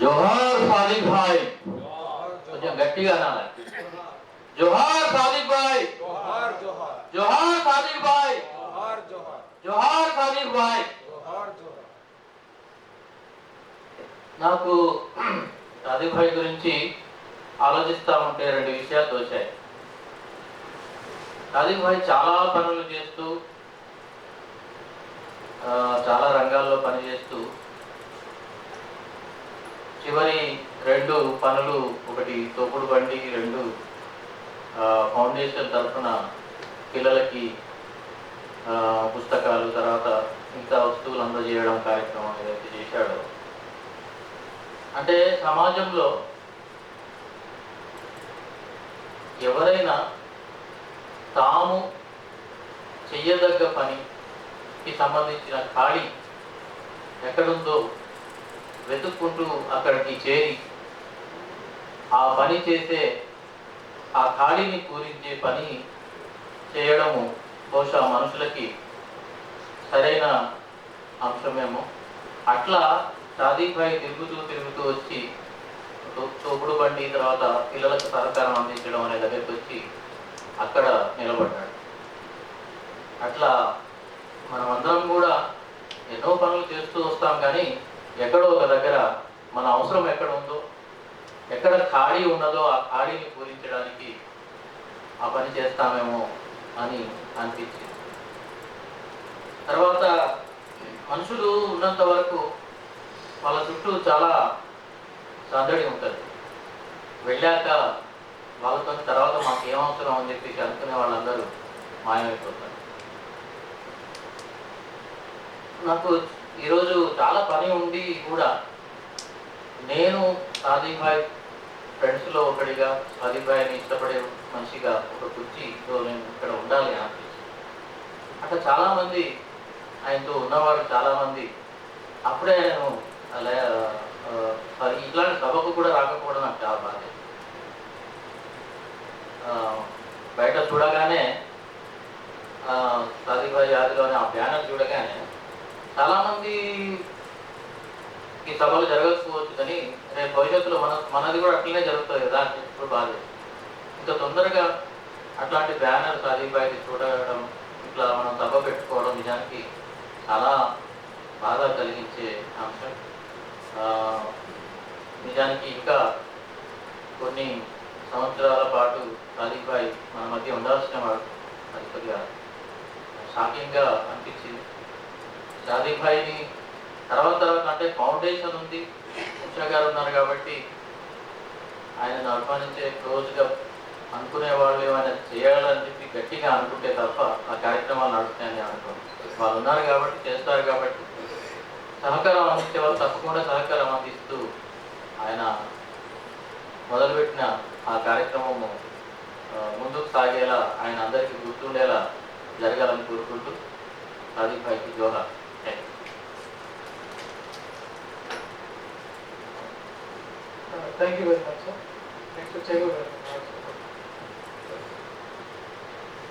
జోహార్ సాదిక్ భాయ్. కొంచెం గట్టిగా అనాలి. జోహార్ సాదిక్ భాయ్. జోహార్ సాదిక్ భాయ్. జోహార్ సాదిక్ భాయ్. నాకు సాదిక్ భాయ్ గురించి ఆలోచిస్తా ఉంటే రెండు విషయాలు దోచాయి సాదిక్ భాయ్ చాలా పనులు చేస్తూ చాలా రంగాల్లో పనిచేస్తూ రెండు పనులు ఒకటి తోపుడు బండి రెండు ఆ, ఫౌండేషన్ తరఫున పిల్లలకి ఆ, పుస్తకాలు తర్వాత మిగతా వస్తువులు అందజేయడం కార్యక్రమం ఏదైతే చేశాడో. అంటే సమాజంలో ఎవరైనా తాము చెయ్యదగ్గ పనికి సంబంధించిన ఖాళీ ఎక్కడుందో వెతుక్కుంటూ అక్కడికి చేరి ఆ పని చేసే ఆ ఖాళీని పూరించే పని చేయడము బహుశా మనుషులకి సరైన అంశమేమో. అట్లా సాదిక్ భాయ్ తిరుగుతూ తిరుగుతూ వచ్చి తోపుడు బండి తర్వాత పిల్లలకు సహకారం అందించడం అనే దగ్గరికి వచ్చి అక్కడ నిలబడ్డాడు. అట్లా మనమందరం కూడా ఎన్నో పనులు చేస్తూ వస్తాం కానీ ఎక్కడో ఒక దగ్గర మన అవసరం ఎక్కడ ఉందో ఎక్కడ ఖాళీ ఉన్నదో ఆ ఖాళీని పూరించడానికి ఆ పని చేస్తామేమో అని అనిపించింది. తర్వాత మనుషులు ఉన్నంత వరకు వాళ్ళ చుట్టూ చాలా సందడి ఉంటుంది. వెళ్ళాక వాళ్ళతో తర్వాత మాకు ఏం అవసరం అని చెప్పేసి అనుకునే వాళ్ళందరూ మాయమైపోతారు. నాకు ఈరోజు చాలా పని ఉండి కూడా నేను సాదిక్ భాయ్ ఫ్రెండ్స్లో ఒకడిగా సాదిక్ భాయ్ని ఇష్టపడే మనిషిగా ఒక కుర్చీలో నేను ఇక్కడ ఉండాలి అనిపించింది అనిపిస్తుంది అట్లా చాలామంది ఆయనతో ఉన్నవారు చాలామంది అప్పుడే నేను అలా ఆ, ఇట్లాంటి సభకు కూడా రాకపోవడం నాకు చాలా బాధ బయట చూడగానే సాదిక్ భాయ్ యాదవ్ ఆ బ్యానర్ చూడగానే చాలామంది ఈ సభలు జరగకపోవచ్చు కానీ రేపు భవిష్యత్తులో మన మనది కూడా అట్లనే జరుగుతుంది కదా అని ఇప్పుడు బాధ. ఇంత తొందరగా అట్లాంటి బ్యానర్ సాదిక్ భాయ్కి చూడడం ఇట్లా మనం సభ పెట్టుకోవడం నిజానికి చాలా బాధ కలిగించే అంశం. ఆ, నిజానికి ఇంకా కొన్ని సంవత్సరాల పాటు సాదిక్ మన మధ్య ఉండాల్సిన వాడు అది కొద్దిగా షాకింగ్గా అనిపించింది. సాదిక్ తర్వాత తర్వాత అంటే ఫౌండేషన్ ఉంది. ఉషా గారు ఉన్నారు కాబట్టి ఆయనను అభిమానించే క్లోజ్గా అనుకునే వాళ్ళు ఏమైనా చేయాలని చెప్పి గట్టిగా అనుకుంటే తప్ప ఆ కార్యక్రమాలు నడుస్తాయని అనుకోండి వాళ్ళు ఉన్నారు కాబట్టి చేస్తారు కాబట్టి సహకారం అందించే వాళ్ళు తప్పకుండా సహకారం అందిస్తూ ఆయన మొదలుపెట్టిన ఆ కార్యక్రమము ముందుకు సాగేలా ఆయన అందరికీ గుర్తుండేలా జరగాలని కోరుకుంటూ సాదిక్ భాయ్కి జోహార్. Thank you Thank you very much, sir. Next, Chego garu.